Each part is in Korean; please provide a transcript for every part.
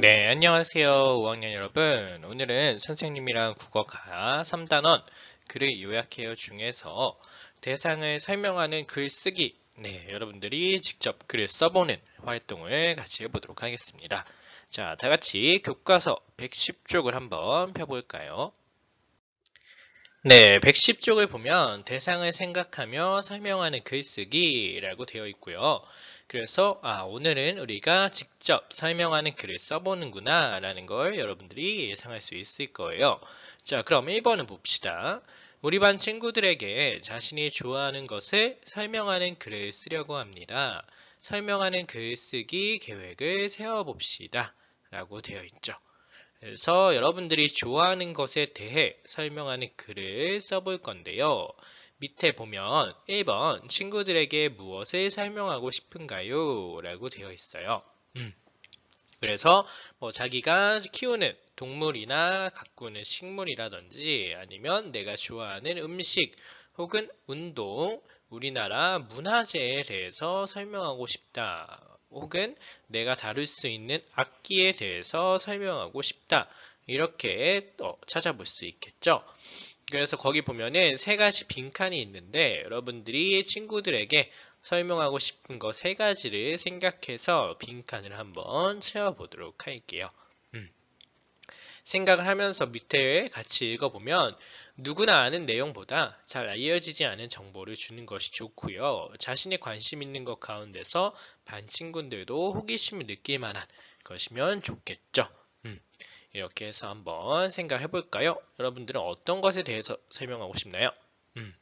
네, 안녕하세요. 5학년 여러분. 오늘은 선생님이랑 국어가 3단원 글을 요약해요 중에서 대상을 설명하는 글쓰기. 네, 여러분들이 직접 글을 써보는 활동을 같이 해보도록 하겠습니다. 자, 다 같이 교과서 110쪽을 한번 펴볼까요? 네, 110쪽을 보면 대상을 생각하며 설명하는 글쓰기라고 되어 있고요. 그래서 아, 오늘은 우리가 직접 설명하는 글을 써보는구나 라는 걸 여러분들이 예상할 수 있을 거예요. 자, 그럼 1번은 봅시다. 우리 반 친구들에게 자신이 좋아하는 것을 설명하는 글을 쓰려고 합니다. 설명하는 글쓰기 계획을 세워봅시다. 라고 되어 있죠. 그래서 여러분들이 좋아하는 것에 대해 설명하는 글을 써볼 건데요. 밑에 보면 1번 친구들에게 무엇을 설명하고 싶은가요? 라고 되어 있어요. 음. 그래서 뭐 자기가 키우는 동물이나 가꾸는 식물이라든지 아니면 내가 좋아하는 음식 혹은 운동, 우리나라 문화재에 대해서 설명하고 싶다. 혹은 내가 다룰 수 있는 악기에 대해서 설명하고 싶다. 이렇게 또 찾아볼 수 있겠죠. 그래서 거기 보면은 세 가지 빈칸이 있는데 여러분들이 친구들에게 설명하고 싶은 거 세 가지를 생각해서 빈칸을 한번 채워보도록 할게요. 음. 생각을 하면서 밑에 같이 읽어보면 누구나 아는 내용보다 잘 알려지지 않은 정보를 주는 것이 좋고요. 자신이 관심 있는 것 가운데서 반 친구들도 호기심을 느낄 만한 것이면 좋겠죠. 음. 이렇게 해서 한번 생각해 볼까요? 여러분들은 어떤 것에 대해서 설명하고 싶나요? 음.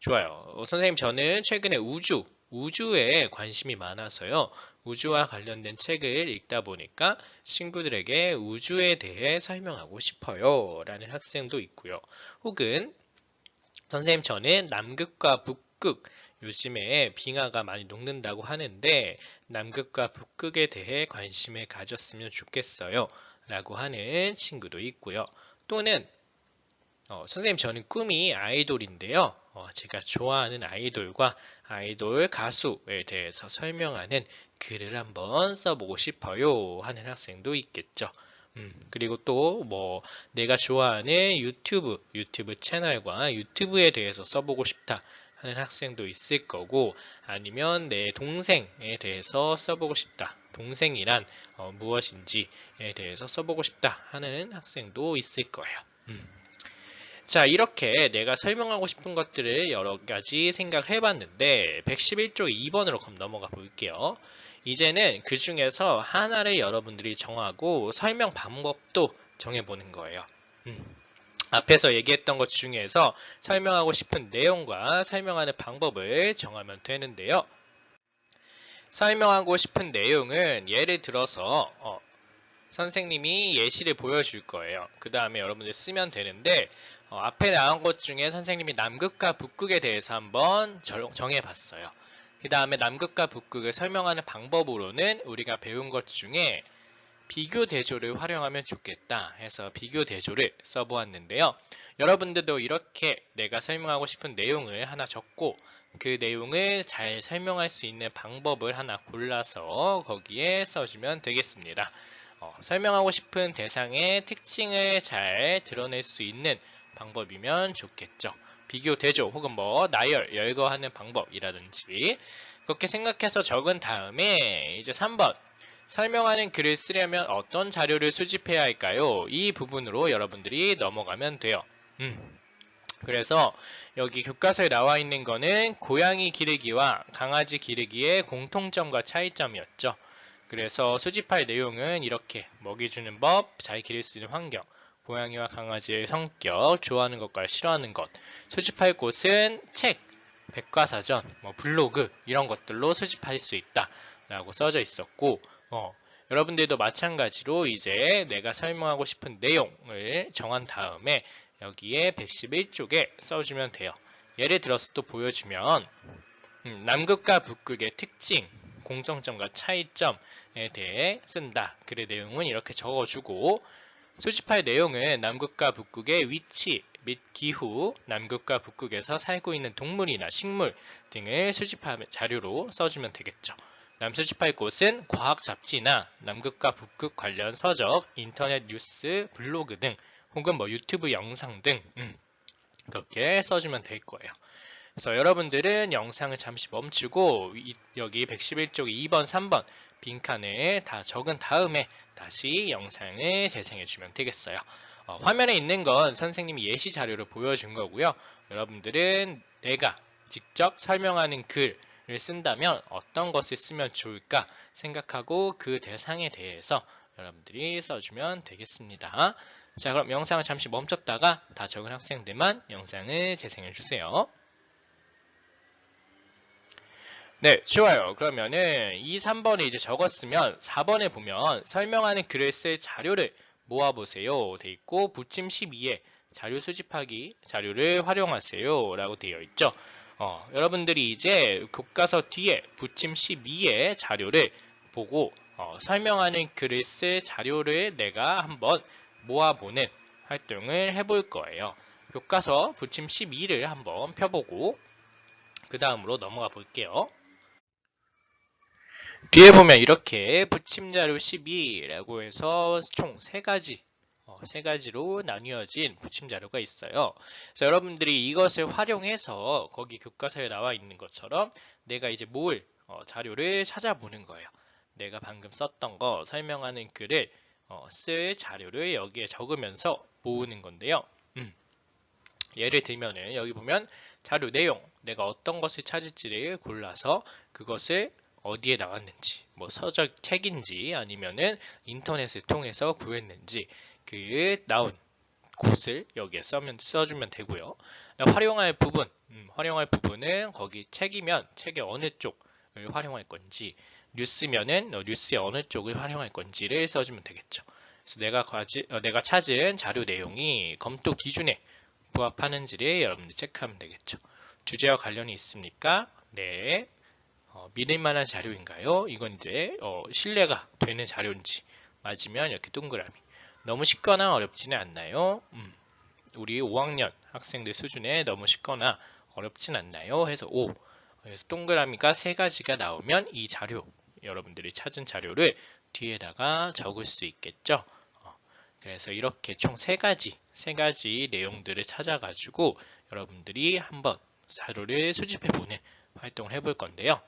좋아요. 어, 선생님, 저는 최근에 우주, 우주에 관심이 많아서요. 우주와 관련된 책을 읽다 보니까 친구들에게 우주에 대해 설명하고 싶어요. 라는 학생도 있고요. 혹은 선생님, 저는 남극과 북극, 요즘에 빙하가 많이 녹는다고 하는데 남극과 북극에 대해 관심을 가졌으면 좋겠어요. 라고 하는 친구도 있고요. 또는 어, 선생님 저는 꿈이 아이돌인데요. 어, 제가 좋아하는 아이돌과 아이돌 가수에 대해서 설명하는 글을 한번 써보고 싶어요 하는 학생도 있겠죠. 음, 그리고 또 뭐 내가 좋아하는 유튜브 유튜브 채널과 유튜브에 대해서 써보고 싶다 하는 학생도 있을 거고 아니면 내 동생에 대해서 써보고 싶다. 동생이란 어, 무엇인지에 대해서 써보고 싶다 하는 학생도 있을 거예요. 음. 자 이렇게 내가 설명하고 싶은 것들을 여러 가지 생각해 봤는데 111쪽 2번으로 그럼 넘어가 볼게요. 이제는 그 중에서 하나를 여러분들이 정하고 설명 방법도 정해보는 거예요. 음. 앞에서 얘기했던 것 중에서 설명하고 싶은 내용과 설명하는 방법을 정하면 되는데요. 설명하고 싶은 내용은 예를 들어서 어, 선생님이 예시를 보여줄 거예요. 그 다음에 여러분들 쓰면 되는데 어, 앞에 나온 것 중에 선생님이 남극과 북극에 대해서 한번 정해봤어요. 그 다음에 남극과 북극을 설명하는 방법으로는 우리가 배운 것 중에 비교 대조를 활용하면 좋겠다 해서 비교 대조를 써보았는데요. 여러분들도 이렇게 내가 설명하고 싶은 내용을 하나 적고 그 내용을 잘 설명할 수 있는 방법을 하나 골라서 거기에 써주면 되겠습니다. 어, 설명하고 싶은 대상의 특징을 잘 드러낼 수 있는 방법이면 좋겠죠. 비교 대조 혹은 뭐 나열, 열거하는 방법이라든지 그렇게 생각해서 적은 다음에 이제 3번 설명하는 글을 쓰려면 어떤 자료를 수집해야 할까요? 이 부분으로 여러분들이 넘어가면 돼요. 음. 그래서 여기 교과서에 나와 있는 거는 고양이 기르기와 강아지 기르기의 공통점과 차이점이었죠. 그래서 수집할 내용은 이렇게 먹이 주는 법, 잘 기를 수 있는 환경, 고양이와 강아지의 성격, 좋아하는 것과 싫어하는 것, 수집할 곳은 책, 백과사전, 뭐 블로그 이런 것들로 수집할 수 있다 라고 써져 있었고 어, 여러분들도 마찬가지로 이제 내가 설명하고 싶은 내용을 정한 다음에 여기에 111쪽에 써주면 돼요. 예를 들어서 또 보여주면 음, 남극과 북극의 특징, 공통점과 차이점에 대해 쓴다. 글의 내용은 이렇게 적어주고 수집할 내용은 남극과 북극의 위치 및 기후, 남극과 북극에서 살고 있는 동물이나 식물 등을 수집하는 자료로 써주면 되겠죠. 남수집할 곳은 과학 잡지나 남극과 북극 관련 서적, 인터넷 뉴스, 블로그 등 혹은 뭐 유튜브 영상 등 음, 그렇게 써주면 될 거예요. 그래서 여러분들은 영상을 잠시 멈추고 이- 여기 111쪽 2번, 3번 빈칸에 다 적은 다음에 다시 영상을 재생해 주면 되겠어요. 어, 화면에 있는 건 선생님이 예시 자료를 보여준 거고요. 여러분들은 내가 직접 설명하는 글 을 쓴다면 어떤 것을 쓰면 좋을까 생각하고 그 대상에 대해서 여러분들이 써주면 되겠습니다. 자, 그럼 영상을 잠시 멈췄다가 다 적은 학생들만 영상을 재생해 주세요. 네, 좋아요. 그러면은 2, 3번에 이제 적었으면 4번에 보면 설명하는 글을 쓸 자료를 모아보세요. 돼 있고 부침 12에 자료 수집하기 자료를 활용하세요. 라고 되어 있죠. 어, 여러분들이 이제 교과서 뒤에 부침 12의 자료를 보고 어, 설명하는 글을 쓸 자료를 내가 한번 모아보는 활동을 해볼 거예요. 교과서 부침 12를 한번 펴보고 그 다음으로 넘어가 볼게요. 뒤에 보면 이렇게 부침 자료 12라고 해서 총 3가지 어, 세 가지로 나뉘어진 부침 자료가 있어요. 그래서 여러분들이 이것을 활용해서 거기 교과서에 나와 있는 것처럼 내가 이제 모을 어, 자료를 찾아보는 거예요. 내가 방금 썼던 거 설명하는 글을 어, 쓸 자료를 여기에 적으면서 모으는 건데요. 음. 예를 들면은 여기 보면 자료 내용 내가 어떤 것을 찾을지를 골라서 그것을 어디에 나왔는지 뭐 서적 책인지 아니면은 인터넷을 통해서 구했는지 그 나온 곳을 여기에 써면, 써주면 되고요. 활용할 부분, 음, 활용할 부분은 거기 책이면 책의 어느 쪽을 활용할 건지, 뉴스면은 어, 뉴스의 어느 쪽을 활용할 건지를 써주면 되겠죠. 그래서 내가 가지, 어, 내가 찾은 자료 내용이 검토 기준에 부합하는지를 여러분들 체크하면 되겠죠. 주제와 관련이 있습니까? 네. 어, 믿을 만한 자료인가요? 이건 이제 어, 신뢰가 되는 자료인지 맞으면 이렇게 동그라미. 너무 쉽거나 어렵지는 않나요? 음, 우리 5학년 학생들 수준에 너무 쉽거나 어렵진 않나요? 해서 O. 그래서 동그라미가 세 가지가 나오면 이 자료, 여러분들이 찾은 자료를 뒤에다가 적을 수 있겠죠. 어, 그래서 이렇게 총 세 가지, 세 가지 내용들을 찾아가지고 여러분들이 한번 자료를 수집해 보는 활동을 해볼 건데요.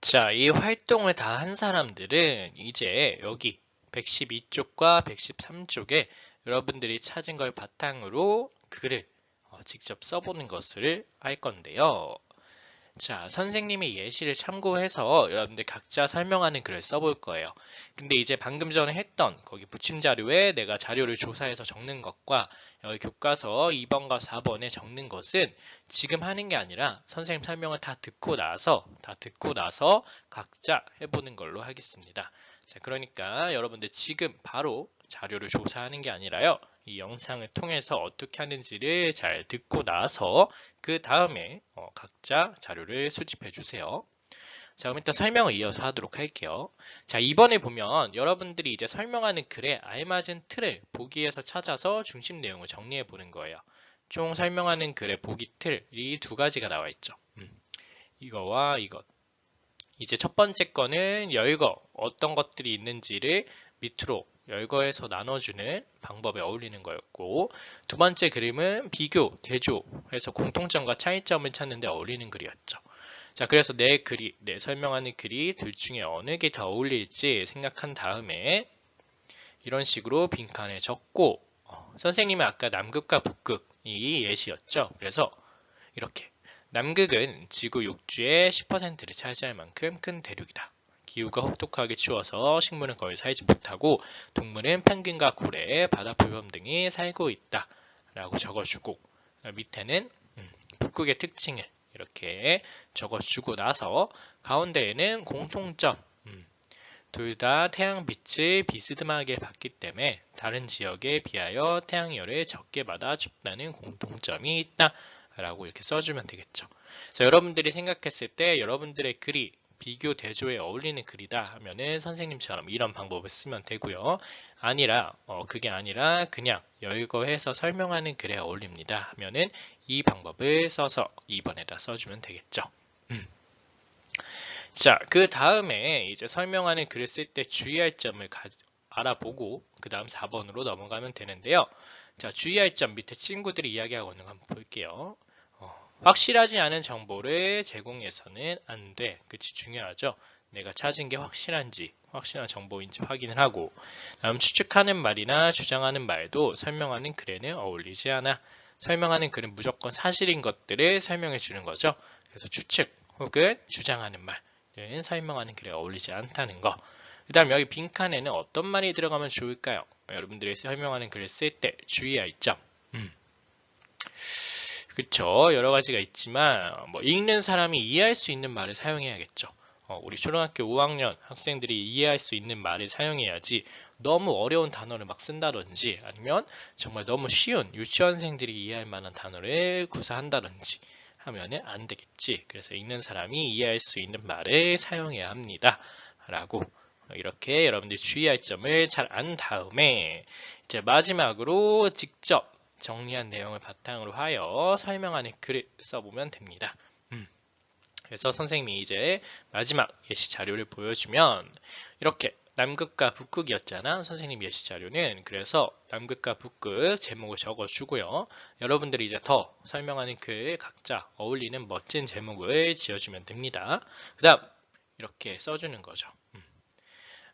자, 이 활동을 다 한 사람들은 이제 여기 112쪽과 113쪽에 여러분들이 찾은 걸 바탕으로 글을 어, 직접 써보는 것을 할 건데요. 자, 선생님의 예시를 참고해서 여러분들 각자 설명하는 글을 써볼 거예요. 근데 이제 방금 전에 했던 거기 붙임 자료에 내가 자료를 조사해서 적는 것과 여기 교과서 2번과 4번에 적는 것은 지금 하는 게 아니라 선생님 설명을 다 듣고 나서 다 듣고 나서 각자 해보는 걸로 하겠습니다. 자, 그러니까 여러분들 지금 바로 자료를 조사하는 게 아니라요. 이 영상을 통해서 어떻게 하는지를 잘 듣고 나서 그 다음에 어, 각자 자료를 수집해 주세요. 자, 그럼 일단 설명을 이어서 하도록 할게요. 자, 이번에 보면 여러분들이 이제 설명하는 글에 알맞은 틀을 보기에서 찾아서 중심 내용을 정리해 보는 거예요. 총 설명하는 글의 보기 틀이 두 가지가 나와 있죠. 음, 이거와 이것. 이제 첫 번째 거는 열거, 어떤 것들이 있는지를 밑으로 열거해서 나눠주는 방법에 어울리는 거였고 두 번째 그림은 비교, 대조해서 공통점과 차이점을 찾는 데 어울리는 글이었죠. 자, 그래서 내 글이, 내 설명하는 글이 둘 중에 어느 게 더 어울릴지 생각한 다음에 이런 식으로 빈칸에 적고 어, 선생님은 아까 남극과 북극이 예시였죠. 그래서 이렇게 남극은 지구 육지의 10%를 차지할 만큼 큰 대륙이다. 기후가 혹독하게 추워서 식물은 거의 살지 못하고 동물은 펭귄과 고래, 바다 표범 등이 살고 있다. 라고 적어주고 밑에는 음, 북극의 특징을 이렇게 적어주고 나서 가운데에는 공통점 음, 둘다 태양빛을 비스듬하게 받기 때문에 다른 지역에 비하여 태양열을 적게 받아 춥다는 공통점이 있다. 라고 이렇게 써주면 되겠죠. 그래서 여러분들이 생각했을 때 여러분들의 글이 비교 대조에 어울리는 글이다 하면은 선생님처럼 이런 방법을 쓰면 되고요. 아니라 어, 그게 아니라 그냥 열거해서 설명하는 글에 어울립니다 하면은 이 방법을 써서 2번에다 써주면 되겠죠. 음. 자, 그 다음에 이제 설명하는 글을 쓸 때 주의할 점을 가- 알아보고 그 다음 4번으로 넘어가면 되는데요. 자, 주의할 점 밑에 친구들이 이야기하고 있는 거 한번 볼게요. 어, 확실하지 않은 정보를 제공해서는 안 돼. 그치, 중요하죠. 내가 찾은 게 확실한지, 확실한 정보인지 확인을 하고, 다음 추측하는 말이나 주장하는 말도 설명하는 글에는 어울리지 않아. 설명하는 글은 무조건 사실인 것들을 설명해 주는 거죠. 그래서 추측 혹은 주장하는 말은 설명하는 글에 어울리지 않다는 거. 그 다음 여기 빈칸에는 어떤 말이 들어가면 좋을까요? 여러분들이 설명하는 글을 쓸 때 주의할 점. 음. 그쵸. 여러 가지가 있지만, 뭐, 읽는 사람이 이해할 수 있는 말을 사용해야겠죠. 어, 우리 초등학교 5학년 학생들이 이해할 수 있는 말을 사용해야지 너무 어려운 단어를 막 쓴다든지 아니면 정말 너무 쉬운 유치원생들이 이해할 만한 단어를 구사한다든지 하면은 안 되겠지. 그래서 읽는 사람이 이해할 수 있는 말을 사용해야 합니다. 라고 이렇게 여러분들이 주의할 점을 잘 안 다음에 이제 마지막으로 직접 정리한 내용을 바탕으로 하여 설명하는 글을 써보면 됩니다. 음. 그래서 선생님이 이제 마지막 예시 자료를 보여주면 이렇게 남극과 북극이었잖아. 선생님 예시 자료는 그래서 남극과 북극 제목을 적어주고요. 여러분들이 이제 더 설명하는 글 각자 어울리는 멋진 제목을 지어주면 됩니다. 그 다음 이렇게 써주는 거죠. 음.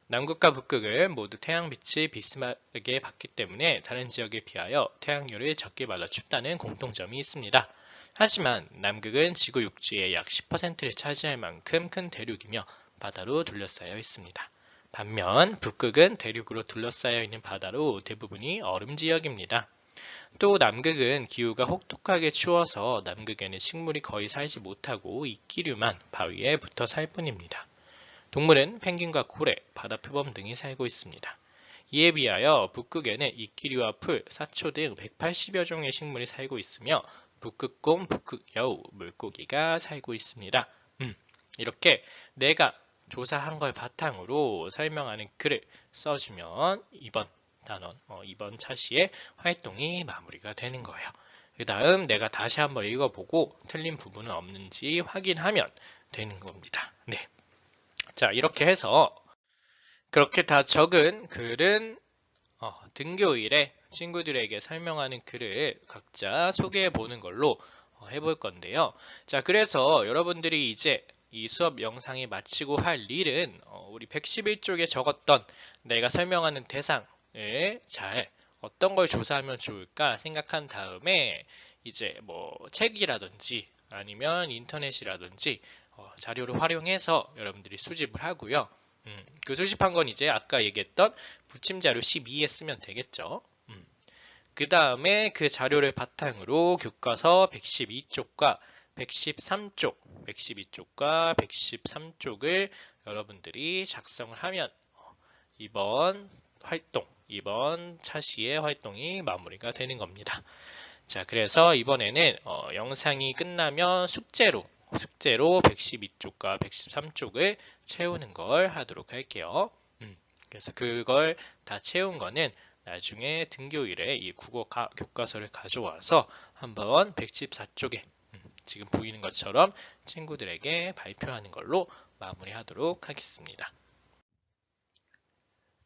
남극과 북극은 모두 태양빛이 비스하게 받기 때문에 다른 지역에 비하여 태양열을 적게 받아 춥다는 공통점이 있습니다. 하지만 남극은 지구 육지의 약 10%를 차지할 만큼 큰 대륙이며 바다로 둘러싸여 있습니다. 반면 북극은 대륙으로 둘러싸여 있는 바다로 대부분이 얼음 지역입니다. 또 남극은 기후가 혹독하게 추워서 남극에는 식물이 거의 살지 못하고 이끼류만 바위에 붙어 살 뿐입니다. 동물은 펭귄과 고래, 바다 표범 등이 살고 있습니다. 이에 비하여 북극에는 이끼류와 풀, 사초 등 180여 종의 식물이 살고 있으며 북극곰, 북극여우, 물고기가 살고 있습니다. 음, 이렇게 내가 조사한 걸 바탕으로 설명하는 글을 써주면 이번 단원, 어, 이번 차시의 활동이 마무리가 되는 거예요. 그 다음 내가 다시 한번 읽어보고 틀린 부분은 없는지 확인하면 되는 겁니다. 네. 자, 이렇게 해서 그렇게 다 적은 글은 어, 등교일에 친구들에게 설명하는 글을 각자 소개해 보는 걸로 어, 해볼 건데요. 자, 그래서 여러분들이 이제 이 수업 영상이 마치고 할 일은 어, 우리 111쪽에 적었던 내가 설명하는 대상을 잘 어떤 걸 조사하면 좋을까 생각한 다음에 이제 뭐 책이라든지 아니면 인터넷이라든지 어, 자료를 활용해서 여러분들이 수집을 하고요. 음, 그 수집한 건 이제 아까 얘기했던 부침자료 12에 쓰면 되겠죠. 음. 그 다음에 그 자료를 바탕으로 교과서 112쪽과 113쪽, 112쪽과 113쪽을 여러분들이 작성을 하면 어, 이번 활동, 이번 차시의 활동이 마무리가 되는 겁니다. 자, 그래서 이번에는 어, 영상이 끝나면 숙제로 숙제로 112쪽과 113쪽을 채우는 걸 하도록 할게요. 음, 그래서 그걸 다 채운 거는 나중에 등교일에 이 국어 가, 교과서를 가져와서 한번 114쪽에 음, 지금 보이는 것처럼 친구들에게 발표하는 걸로 마무리하도록 하겠습니다.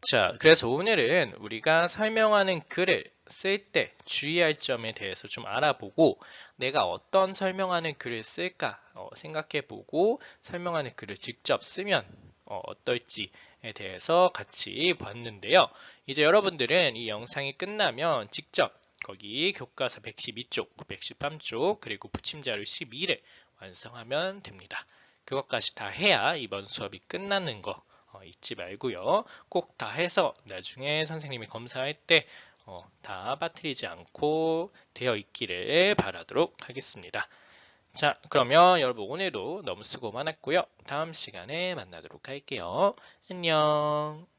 자, 그래서 오늘은 우리가 설명하는 글을 쓸 때 주의할 점에 대해서 좀 알아보고 내가 어떤 설명하는 글을 쓸까 어, 생각해보고 설명하는 글을 직접 쓰면 어, 어떨지에 대해서 같이 봤는데요. 이제 여러분들은 이 영상이 끝나면 직접 거기 교과서 112쪽, 113쪽, 그리고 부침자료 12를 완성하면 됩니다. 그것까지 다 해야 이번 수업이 끝나는 거 어, 잊지 말고요. 꼭 다 해서 나중에 선생님이 검사할 때 어, 다 빠뜨리지 않고 되어 있기를 바라도록 하겠습니다. 자, 그러면 여러분 오늘도 너무 수고 많았고요. 다음 시간에 만나도록 할게요. 안녕.